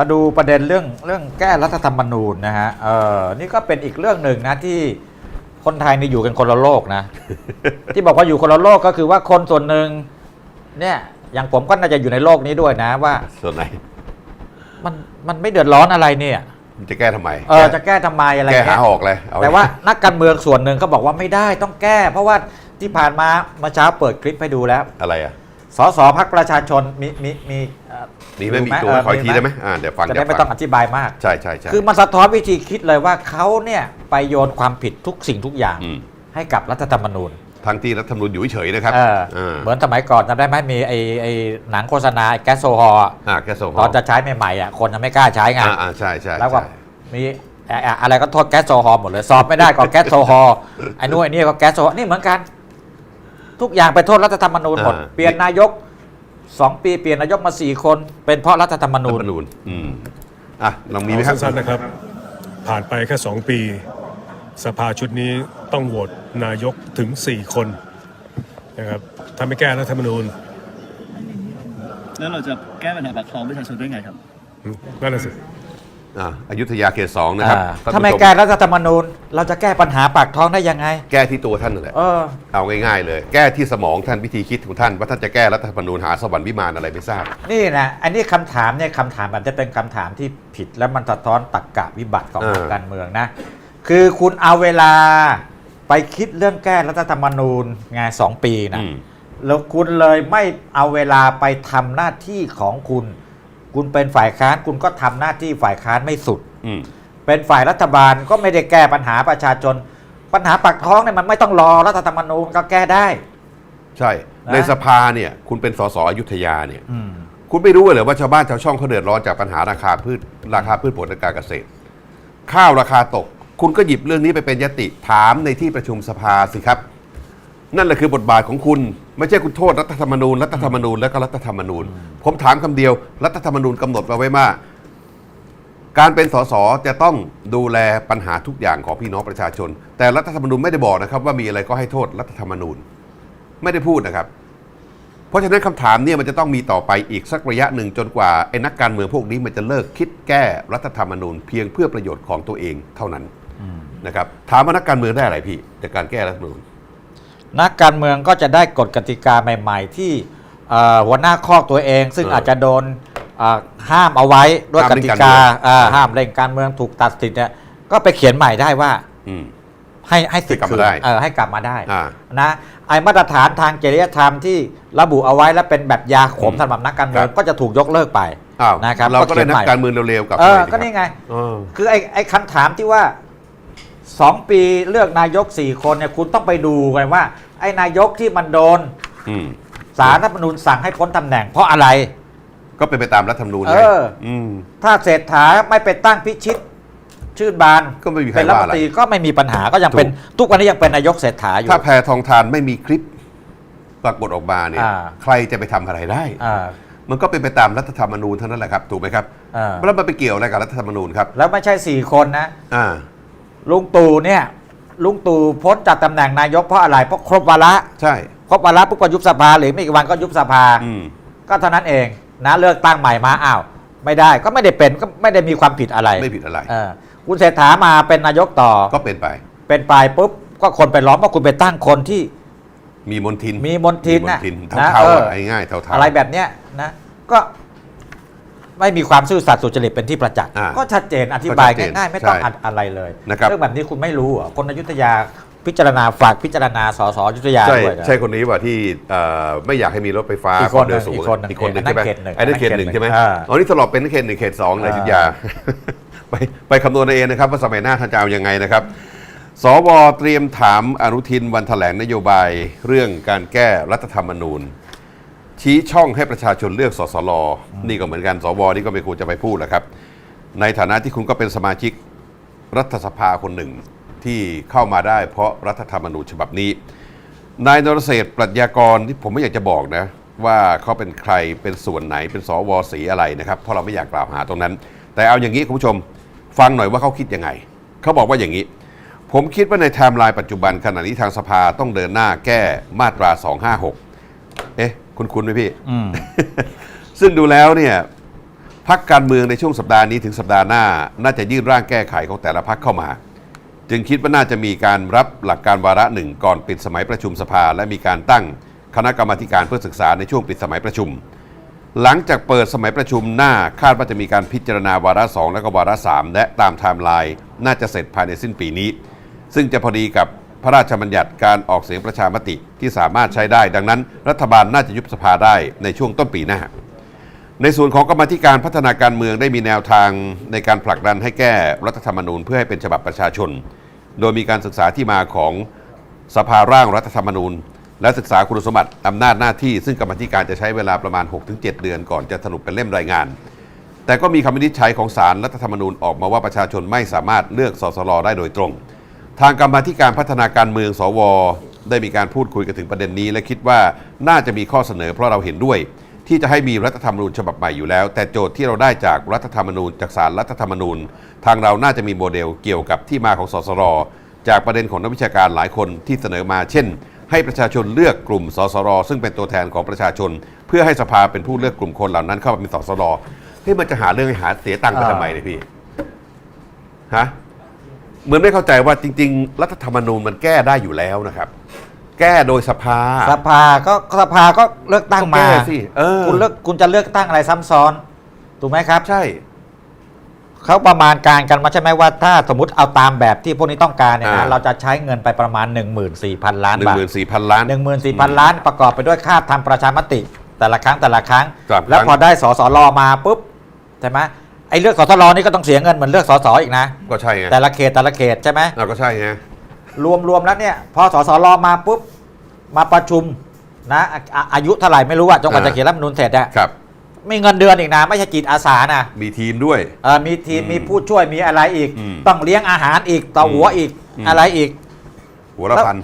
มาดูประเด็นเรื่องเรื่องแก้รัฐธรรมนูญนะฮะเออนี่ก็เป็นอีกเรื่องหนึ่งนะที่คนไทยนี่อยู่กันคนละโลกนะ ที่บอกว่าอยู่คนละโลกก็คือว่าคนส่วนหนึ่งเนี่ยอย่างผมก็น่าจะอยู่ในโลกนี้ด้วยนะว่า ส่วนไหน มันมันไม่เดือดร้อนอะไรเนี่ย มันจะแก้ทำไมเออจะแก้ทำไมอะไรแก้หาเงี้ยออกเลยเอแต่ว่านักการเมืองส่วนหนึ่งก็บอกว่าไม่ได้ต้องแก้ เพราะว่าที่ผ่านมาเมื่อเช้าเปิดคลิปให้ดูแล้วอะไรอะ สสพักประชาชนมีมีมีเอ่อมีไหมดูมีตัวเขออีกทีได้ไหมอ่าเดี๋ยวฟังจะเดี๋ได้ยวไม่ฟัต้องอธิบายมาก ใช่ใช่ใช่คือมันสะท้อนวิธีคิดเลยว่าเขาเนี่ยไปโยนความผิดทุกสิ่งทุกอย่างอืมให้กับรัฐธรรมนูญทั้งที่รัฐธรรมนูญอยู่เฉยๆนะครับเอออ่าเหมือนสมัยก่อนจำได้ไหมมีไอ้ไอ้หนังโฆษณาไอ้แก๊สโซฮอล์อะอ่าแกส่งตอนจะใช้ใหม่ๆอะคนยังไม่กล้าใช้ไง อ่าอ่าใช่ใช่แล้วก็ใช่ มีเอ่ออะไรก็โทษแก๊สโซฮอล์หมดเลย สอบไม่ได้ก็แก๊สโซฮอล์ไอ้นู่นไอ้นี่ก็แก๊สโซฮอล์นี่เหมือนกัน ทุกอย่างไปโทษรัฐธรรมนูญหมดเปลี่ยนนายกสองปีเปลี่ยนนายกมาสี่คน เป็นเพราะรัฐธรรมรัฐนูธรญรมนูญอืมอะลองมีไหมครับ เอาสั้นๆนะครับ ผ่านไปแค่ 2 ปี สภาชุดนี้ต้องโหวตนายกถึง 4 คนนะครับถ้าไม่แก้รัฐธรรมนูญแล้วเราจะแก้ปัญหาปากท้องประชาชนได้ไงครับอืมนั่นแหละสิ อ่าอยุธยาเขตสองนะครับอ่าท่นถ้าไม่ผู้ชแก้รัฐธรรมนูญ เราจะแก้ปัญหาปากท้องได้ยังไง แก้ที่ตัวท่านนั่นแหละ เออ เอาง่ายๆเลย แก้ที่สมองท่านวิธีคิดของท่าน ว่าท่านจะแก้รัฐธรรมนูญหาสวรรค์วิมานอะไรไม่ทราบ นี่นะอันนี้คำถามเนี่ยคำถามแบบจะเป็นคำถามที่ผิดแล้วมันสะท้อนตรรกะวิบัติของเออทางการเมืองนะ คือคุณเอาเวลาไปคิดเรื่องแก้รัฐธรรมนูญไงสองปีนะ อืม แล้วคุณเลยไม่เอาเวลาไปทำหน้าที่ของคุณ คุณเป็นฝ่ายค้านคุณก็ทำหน้าที่ฝ่ายค้านไม่สุดอืมเป็นฝ่ายรัฐบาลก็ไม่ได้แก้ปัญหาประชาชน ปัญหาปากท้องเนี่ยมันไม่ต้องรอรัฐธรรมนูญก็แก้ได้ ใช่นะในสภาเนี่ย คุณเป็นสสอยุธยาเนี่ยอืมคุณไม่รู้เหรอว่าชาวบ้านชาวช่องเขาเดือดร้อนจากปัญหาราคาพืชราคาพืชผลทางการเกษตร ข้าวราคาตก คุณก็หยิบเรื่องนี้ไปเป็นยติถามในที่ประชุมสภาสิครับ นั่นแหละคือบทบาทของคุณ ไม่ใช่คุณโทษรัฐธรรมนูญรัฐธรรมนูญแล้วก็รัฐธรรมนูญ ผมถามคำเดียว รัฐธรรมนูญกำหนดเอาไว้ว่าการเป็นสสจะต้องดูแลปัญหาทุกอย่างของพี่น้องประชาชน แต่รัฐธรรมนูญไม่ได้บอกนะครับ ว่ามีอะไรก็ให้โทษรัฐธรรมนูญ ไม่ได้พูดนะครับ เพราะฉะนั้นคำถามเนี่ยมันจะต้องมีต่อไปอีกสักระยะหนึ่งจนกว่าไอ้นักการเมืองพวกนี้มันจะเลิกคิดแก้รัฐธรรมนูญ เพียงเพื่อประโยชน์ของตัวเองเท่านั้นนะครับถามว่านักการเมืองได้อะไรพี่จากการแก้รัฐธรรมนูญ นักการเมืองก็จะได้กฎกติกาใหม่ ๆ ที่เอ่อหัวหน้าคอกตัวเอง ซึ่งเออออาจจะโดนเอ่อห้ามเอาไว้ด้วยห้ามกเล่นติการกาเมือง เอ่อห้ามเล่นการเมืองถูกตัดสิทธิ์เนี่ยก็ไปเขียนใหม่ได้ว่า อืม ให้ให้สิทธิ์ให้กลับคืมานได้เออให้กลับมาได้อ่านะไอ้มาตรฐานทางจริยธรรมที่ระบุเอาไว้และเป็นแบบยาขมอืมสำหรับนักการเมืองครับ ก็จะถูกยกเลิกไปอ้าวนะครับเราก็ได้นัขียกใหม่การเมืองเร็วๆกลับเออมาก็นี่ไง เออ คือไอ้ไอ้คำถามที่ว่า สองปีเลือกนายกสี่คนเนี่ยคุณต้องไปดูกันว่า ไอ้นายกที่มันโดนอืมสารรัฐธรรมนูญสั่งให้พ้นตำแหน่งเพราะอะไร ก็เป็นไปตามรัฐธรรมนูญเอไงออืมถ้าเศรษฐาไม่ไปตั้งพิชิต ชื่นบานก็ไม่มีใครเป็นรัฐว่ามนอะไรตรีก็ไม่มีปัญหาก็ยังเป็นถูก ทุกวันนี้ยังเป็นนายกเศรษฐาอยู่ ถ้าแพทองทานไม่มีคลิปปรากฏออกมาเนี่ย อ่า ใครจะไปทำอะไรได้ อ่า มันก็เป็นไปตามรัฐธรรมนูญเท่านั้นแหละครับ ถูกไหมครับอ่า แล้วมันไปเกี่ยวอะไรกับรัฐธรรมนูญครับ แล้วไม่ใช่สี่คนนะ อ่า ลุงตู่เนี่ยลุงตู่พ้นจากตำแหน่งนายกเพราะอะไรเพราะครบวาระใช่ ครบวาระปุ๊บก็ยุบสภาหรือไม่กี่วันก็ยุบสภา อืม ก็เท่านั้นเองนะเลือกตั้งใหม่มาอ้าว ไม่ได้ก็ไม่ได้เป็นก็ไม่ได้มีความผิดอะไรไม่ผิดอะไร เออคุณเศรษฐามาเป็นนายกต่อก็เป็นไป เป็นปลายปุ๊บก็คนไปล้อมว่าคุณไปตั้งคนที่ มีมนทินมีมนทินมีน่ะทินนะเท่าเอๆออะง่ายๆเท่าๆอะไรแบบเนี้ยนะก็ ไม่มีความซื่อสัตย์สุจริตเป็นที่ประจักษ์อ่าก็ชัดเจนอธิบายก็ชัดเจนง่ายๆไม่ต้องใช่อัดอะไรเลยนะครับ เรื่องแบบนี้คุณไม่รู้เหรอคนอยุธยาพิจารณาฝากพิจารณาสสอยุธยาใช่ด้วยนะ ใช่คนนี้ว่าที่เอ่อไม่อยากให้มีรถไฟฟ้าอีกคนวามเร็วสูงอีกคนหนึ่งอีกคนหนึ่งอันนั้ใช่นไหมเขตหนึ่งไอ้นั่นเขตหนึ่งอันนั้นใช่ไหมเขตหนึ่งอ่าอ๋อนี่สลบเป็นเขตหนึ่งเขตสองในอยุธยา ไปไปคำนวณเอาเองนะครับว่าสมัยหน้าท่านจะเอายังไงนะครับ สวเตรียมถามอนุทินวันแถลงนโยบายเรื่องการแก้รัฐธรรมนูญ ชี้ช่องให้ประชาชนเลือกสสลนี่ก็เหมือนกันสวนี่ก็ไม่ควรจะไปพูดแหละครับ ในฐานะที่คุณก็เป็นสมาชิกรัฐสภาคนหนึ่งที่เข้ามาได้ เพราะรัฐธรรมนูญฉบับนี้ นายนรเศรษฐ์ปรัชญากรที่ผมไม่อยากจะบอกนะ ว่าเขาเป็นใครเป็นส่วนไหนเป็นสวสีอะไรนะครับ เพราะเราไม่อยากกล่าวหาตรงนั้น แต่เอาอย่างนี้คุณผู้ชมฟังหน่อยว่าเขาคิดยังไง เขาบอกว่าอย่างนี้ ผมคิดว่าในไทม์ไลน์ปัจจุบันขณะนี้ทางสภาต้องเดินหน้าแก้มาตรา 256 เอ๊ะ คุณคุณไหมพี่ อืม ซึ่งดูแล้วเนี่ยภพักการเมืองในช่วงสัปดาห์นี้ถึงสัปดาห์หน้า น่าจะยื่นร่างแก้ไขของแต่ละพักเข้ามา จึงคิดว่าน่าจะมีการรับหลักการวาระหนึ่งก่อนปิดสมัยประชุมสภา และมีการตั้งคณะกรรมาธิการเพื่อศึกษาในช่วงปิดสมัยประชุม หลังจากเปิดสมัยประชุมหน้าคาดว่าจะมีการพิจารณาวาระสองและก็วาระสามและตามไทม์ไลน์น่าจะเสร็จภายในสิ้นปีนี้ ซึ่งจะพอดีกับ พระราชบัญญัติการออกเสียงประชามติที่สามารถใช้ได้ ดังนั้น รัฐบาลน่าจะยุบสภาได้ในช่วงต้นปีหน้า ในส่วนของกรรมธิการพัฒนาการเมืองได้มีแนวทางในการผลักดันให้แก้รัฐธรรมนูญเพื่อให้เป็นฉบับประชาชน โดยมีการศึกษาที่มาของสภาร่างรัฐธรรมนูญ และศึกษาคุณสมบัติอำนาจหน้าที่ ซึ่งกรรมธิการจะใช้เวลาประมาณ 6-7 เดือนก่อนจะสรุปเป็นเล่มรายงานแต่ก็มีคำวินิจฉัยของศาลรัฐธรรมนูญออกมาว่าประชาชนไม่สามารถเลือกสสรได้โดยตรง ทางกรรมาธิการพัฒนาการเมืองสว ได้มีการพูดคุยกันถึงประเด็นนี้ และคิดว่าน่าจะมีข้อเสนอเพราะเราเห็นด้วย ที่จะให้มีรัฐธรรมนูญฉบับใหม่อยู่แล้ว แต่โจทย์ที่เราได้จากรัฐธรรมนูญจากศาลรัฐธรรมนูญ ทางเราน่าจะมีโมเดลเกี่ยวกับที่มาของสสรจากประเด็นของนักวิชาการหลายคนที่เสนอมา เช่น ให้ประชาชนเลือกกลุ่มสสรซึ่งเป็นตัวแทนของประชาชน เพื่อให้สภาเป็นผู้เลือกกลุ่มคนเหล่านั้นเข้ามาเป็นสสรเฮ้มันจะหาเรื่องให้หาเสียตังค์ไปทำไมเนี่ยพี่ฮะ เหมือนไม่เข้าใจว่าจริง ๆ รัฐธรรมนูญมันแก้ได้อยู่แล้วนะครับ แก้โดยสภา สภาก็สภาก็เลือกตั้งก็มาแก้สิเออ คุณเลือกคุณจะเลือกตั้งอะไรซ้ำซ้อนถูกไหมครับใช่ เขาประมาณการกันมาใช่ไหมว่าถ้าสมมติเอาตามแบบที่พวกนี้ต้องการเนี่ยอ่านะเราจะใช้เงินไปประมาณ 14,000 ล้านหนึ่งบาท หมื่นสี่พันล้าน 14,000 ล้านประกอบไปด้วยค่าทำประชามติ แต่ละครั้งแต่ละครั้ง ครับแล้วพอได้สสรมาปุ๊บใช่ไหม ไอ้เลือกสสรนี่ก็ต้องเสียเงินเหมือนเลือกสสอีกนะ ก็ใช่ไงแต่ละเขตแต่ละเขตใช่ไหมเราก็ใช่ไงรวมรวมแล้วเนี่ยพอสสรมาปุ๊บมาประชุมนะอะอะอายุเท่าไหร่ไม่รู้อะจนกว่าอ่าจะเขียนรัฐธรรมนูญเสร็จอะครับ มีเงินเดือนอีกนะไม่ใช่จิตอาสานะมีทีมด้วย เออมีทีมอืมมีผู้ช่วยมีอะไรอีก อืมต้องเลี้ยงอาหารอีกต่อหัวอีกอืม อะไรอีก หัวละพัน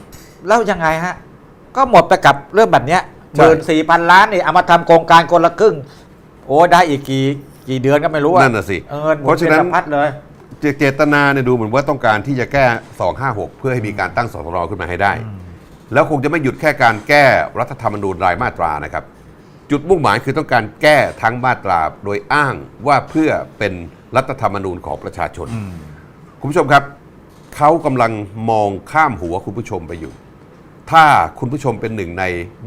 แล้วยังไงฮะ ก็หมดไปกับเรื่องแบบเนี้ยหใช่ มื่นสี่พันล้านนี่เอามาทำโครงการคนละครึ่ง โอ้ได้อีกกี่ กี่เดือนก็ไม่รู้อะนั่นน่ะสิเออเงินหมุเพราะฉะนั้นป็พัดเลยเจเจตนาเนี่ยดูเหมือนว่าต้องการที่จะแก้ 256 เพื่อให้มีการตั้งสสรขึ้นมาให้ได้ แล้วคงจะไม่หยุดแค่การแก้รัฐธรรมนูญรายมาตรานะครับ จุดมุ่งหมายคือต้องการแก้ทั้งมาตราโดยอ้างว่าเพื่อเป็นรัฐธรรมนูญของประชาชน คุณผู้ชมครับ เขากำลังมองข้ามหัวคุณผู้ชมไปอยู่ ถ้าคุณผู้ชมเป็นหนึ่งใน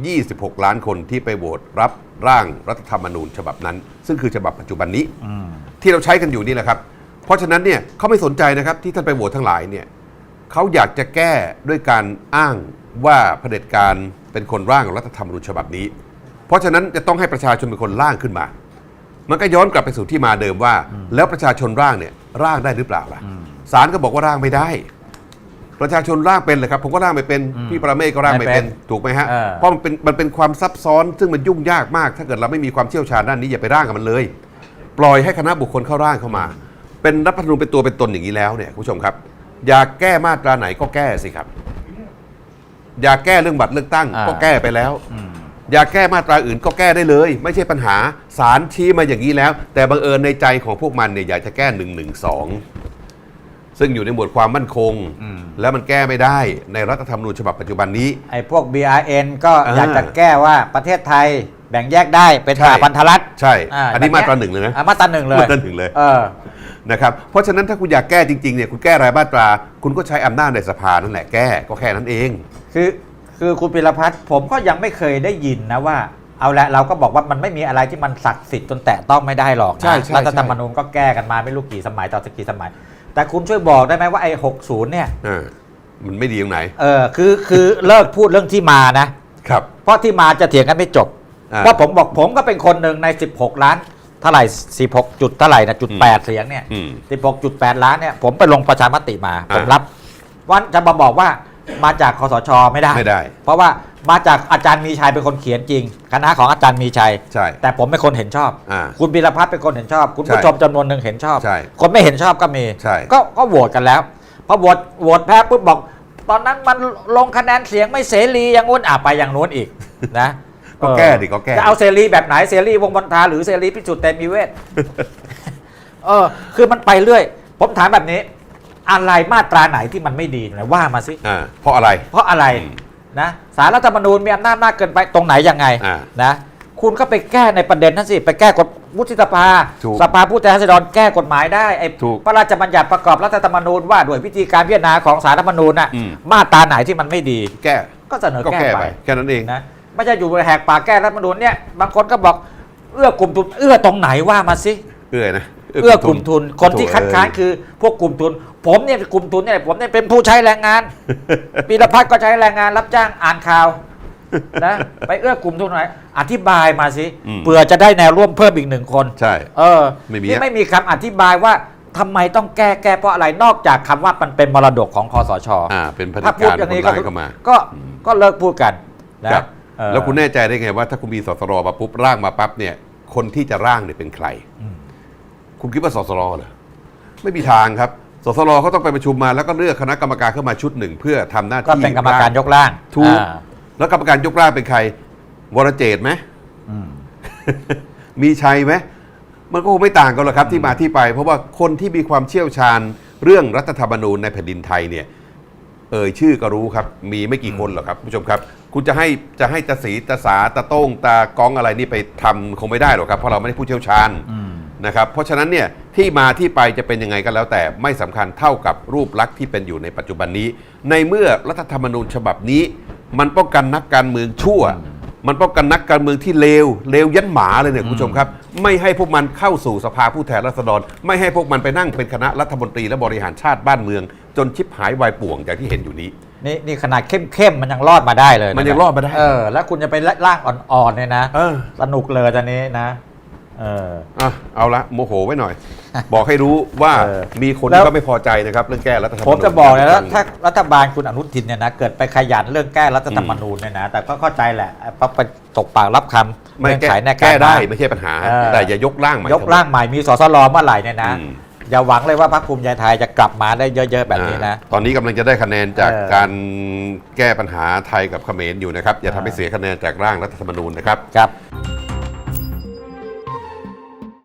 26 ล้านคนที่ไปโหวตรับร่างรัฐธรรมนูญฉบับนั้น ซึ่งคือฉบับปัจจุบันนี้ที่เราใช้กันอยู่นี่แหละครับ เพราะฉะนั้นเนี่ยเขาไม่สนใจนะครับที่ท่านไปโหวตทั้งหลายเนี่ยเขาอยากจะแก้ด้วยการอ้างว่าเผด็จการเป็นคนร่างรัฐธรรมนูญฉบับนี้ เพราะฉะนั้นจะต้องให้ประชาชนเป็นคนร่างขึ้นมา มันก็ย้อนกลับไปสู่ที่มาเดิมว่า แล้วประชาชนร่างเนี่ยร่างได้หรือเปล่าล่ะศาลก็บอกว่าร่างไม่ได้ ประชาชนร่างเป็นเลยครับผมก็ร่างไม่เป็นอืมพี่ประเมศก็ร่างไม่เป็นไม่เป็นถูกไหมฮะเออเพราะมันเป็นมันเป็นความซับซ้อนซึ่งมันยุ่งยากมาก ถ้าเกิดเราไม่มีความเชี่ยวชาญด้านนี้อย่าไปร่างกับมันเลย ปล่อยให้คณะบุคคลเข้าร่างเข้ามา เป็นรัฐธรรมนูญเป็นตัวเป็นตนอย่างนี้แล้วเนี่ยคุณผู้ชมครับ อยากแก้มาตราไหนก็แก้สิครับ อยากแก้เรื่องบัตรเลือกตั้งอ่าก็แก้ไปแล้วอืมอยากแก้มาตราอื่นก็แก้ได้เลย ไม่ใช่ปัญหาศาลชี้มาอย่างนี้แล้ว แต่บังเอิญในใจของพวกมันเนี่ยอยากจะแก้1นึ ซึ่งอยู่ในหมวดความมั่นคงอืมแล้วมันแก้ไม่ได้ในรัฐธรรมนูญฉบับปัจจุบันนี้ ไอ้พวก BRN ก็อ่าอยากจะแก้ว่าประเทศไทยแบ่งแยกได้เป็นใช่สหพันธรัฐใช่าอันนี้แบบมาตราหนึ่งเลยนะอ่มาตราหนึ่งเลยมาตราหนึ่งเลยเออนะครับเพราะฉะนั้นถ้าคุณอยากแก้จริงๆเนี่ยคุณแก้รายมาตรา คุณก็ใช้อำนาจในสภานั่นแหละแก้ก็แค่นั้นเอง คือคือคุณปิรพัฒน์ผมก็ยังไม่เคยได้ยินนะว่าเอาละเราก็บอกว่ามันไม่มีอะไรที่มันศักดิ์สิทธิ์จนแตะต้องไม่ได้หรอกนะใช่ใช่รัฐธรรมนูญก็แก้กันมาไม่รู้กี่สมัยต่อสักกี่สมัย แต่คุณช่วยบอกได้ไหมว่าไอ้60เนี่ยอ่ามันไม่ดีตรงไหน เออคือคือเลิกพูดเรื่องที่มานะครับ เพราะที่มาจะเถียงกันไม่จบ อ่าเพราะผมบอกผมก็เป็นคนหนึ่งใน 16 ล้านเท่าไหร่16จุดเท่าไหร่นะจุดอืม8เสียงเนี่ย อืม 16.8 ล้านเนี่ยผมไปลงประชามติมาอ่าผมรับวันจะมาบอกว่ามาจากคอสชไม่ได้ ไม่ได้ เพราะว่า มาจากอาจารย์มีชัยเป็นคนเขียนจริง คณะของอาจารย์มีชัย ใช่ แต่ผมเป็นคนเห็นชอบ อ่าคุณบิรพัฒน์เป็นคนเห็นชอบ คุณผู้ใช่ชมจำนวนหนึ่งเห็นชอบ ใช่คนไม่เห็นชอบก็มีใช่ ก็ก็โหวตกันแล้วพอโหวตโหวตแพ้ปุ๊บบอก ตอนนั้นมันลงคะแนนเสียงไม่เสรีอย่างงู้นอะไปอย่างนู้นอีกนะก็แก้ดิก็แก้จะเอาเสรีแบบไหนเสรีวงศ์บรรทาหรือเสรีพิสุทธิ์เตมีเวทเออ คือมันไปเรื่อย ผมถามแบบนี้ อะไรมาตราไหนที่มันไม่ดีไหนว่ามาสิ อ่าเพราะอะไร เพราะอะไรอืม นะสารรัฐธรรมนูญมีอำนาจมากเกินไปตรงไหนยังไงอ่านะคุณก็ไปแก้ในประเด็นนั้นสิ ไปแก้กฎวุฒิสภา ถูกสภาผู้แทนราษฎรแก้กฎหมายได้ไอ้ถูกพระราชบัญญัติประกอบรัฐธรรมนูญว่าด้วยวิธีการพิจารณาของสารรัฐธรรมนูญน่ะอืม มาตราไหนที่มันไม่ดี แก้ก็เสนอก็แก้แก้ไปไป แค่นั้นเอง นะไม่ใช่อยู่แหกปากแก้รัฐธรรมนูญเนี่ยบางคนก็บอกเอื้อกลุ่มทุนเอื้อตรงไหนว่ามาสิ เอื้อนะเอื้อกลุ่มทุน คนที่คัดค้านโถ่คือพวกกลุ่มทุน ผมเนี่ยกลุ่มทุนเนี่ยผมเนี่ยเป็นผู้ใช้แรงงานปีละพัฒน์ก็ใช้แรงงาน รับจ้างอ่านข่าวนะไปเอื้อกลุ่มทุนไหนอธิบายมาสิอืมเผื่อจะได้แนวร่วมเพิ่มอีกหนึ่งคน ใช่ เออไม่มีนี่อะไม่มีคำอธิบายว่าทำไมต้องแก้แก้เพราะอะไรนอกจากคำว่ามันเป็นมรดกของคอสชอ่าเป็นผลิถ้าตพูดการอย่างคนนี้ก็ร้ายเข้ามาก็ก็เลิกพูดกันนะครับเออแล้วคุณแน่ใจได้ไงว่าถ้าคุณมีสสรมาปุ๊บร่างมาปั๊บเนี่ย คนที่จะร่างเนี่ยเป็นใครอืมคุณคิดว่าสสรเหรอไม่มีทางครับ สสรเขาต้องไปประชุมมาแล้วก็เลือกคณะกรรมการเข้ามาชุดหนึ่งเพื่อทำหน้าที่ก็เป็นกรรมการยกร่างถูกอ่าแล้วกรรมการยกร่างเป็นใคร วรเจตน์ไหม อืม มีชัยไหมมันก็คงไม่ต่างกันหรอกครับที่มาที่ไป เพราะว่าคนที่มีความเชี่ยวชาญเรื่องรัฐธรรมนูญในแผ่นดินไทยเนี่ย เอ่ยชื่อก็รู้ครับ มีไม่กี่คนหรอกครับผู้ชมครับ คุณจะให้จะให้ตาสีตาสาตาโต้งตากองอะไรนี่ไปทำคงไม่ได้หรอกครับเพราะเราไม่ได้ผู้เชี่ยวชาญ อืม นะครับเพราะฉะนั้นเนี่ยที่มาที่ไปจะเป็นยังไงก็แล้วแต่ไม่สำคัญเท่ากับรูปลักษณ์ที่เป็นอยู่ในปัจจุบันนี้ ในเมื่อรัฐธรรมนูญฉบับนี้ มันป้องกันนักการเมืองชั่ว มันป้องกันนักการเมืองที่เลวเลวยันหมาเลยเนี่ยคุณผู้ชมครับ ไม่ให้พวกมันเข้าสู่สภาผู้แทนราษฎร ไม่ให้พวกมันไปนั่งเป็นคณะรัฐมนตรีและบริหารชาติบ้านเมือง จนชิบหายวายป่วงอย่างที่เห็นอยู่นี้นี่นี่ขนาดเข้มๆมันยังรอดมาได้เลยะมันยังรอดมาได้เออแล้วคุณจะไปล่างอ่อนๆเนี่ยนะเออสนุกเลยตอนนี้นะ เออ อะเอาละโมโหไว้หน่อย บอกให้รู้ว่าเออมีคนแล้ที่วเขาไม่พอใจนะครับ เรื่องแก้รัฐธรรมนูญผมจะบอกเลยนะถ้ารัฐบาลคุณอนุทินเนี่ยนะเกิดไปขยันเรื่องแก้รัฐธรรมนูญเนี่ยนะแต่ก็เข้าใจแหละเพราะไปตกปากรับคำไม่เงื่อนแก้ไขในการ แก้ได้มาไม่ใช่ปัญหา เออ แต่อย่ายกร่างใหม่ ยกร่างใหม่มีสสรเมื่อไหร่เนี่ยนะ อืม อย่าหวังเลยว่าพรรคภูมิใจไทยจะกลับมาได้เยอะๆแบบนี้นะ อ่าตอนนี้กำลังจะได้คะแนนจากเออ การแก้ปัญหาไทยกับเขมรอยู่นะครับ อย่าทำให้อ่าเสียคะแนนจากร่างรัฐธรรมนูญนะครับ ครับ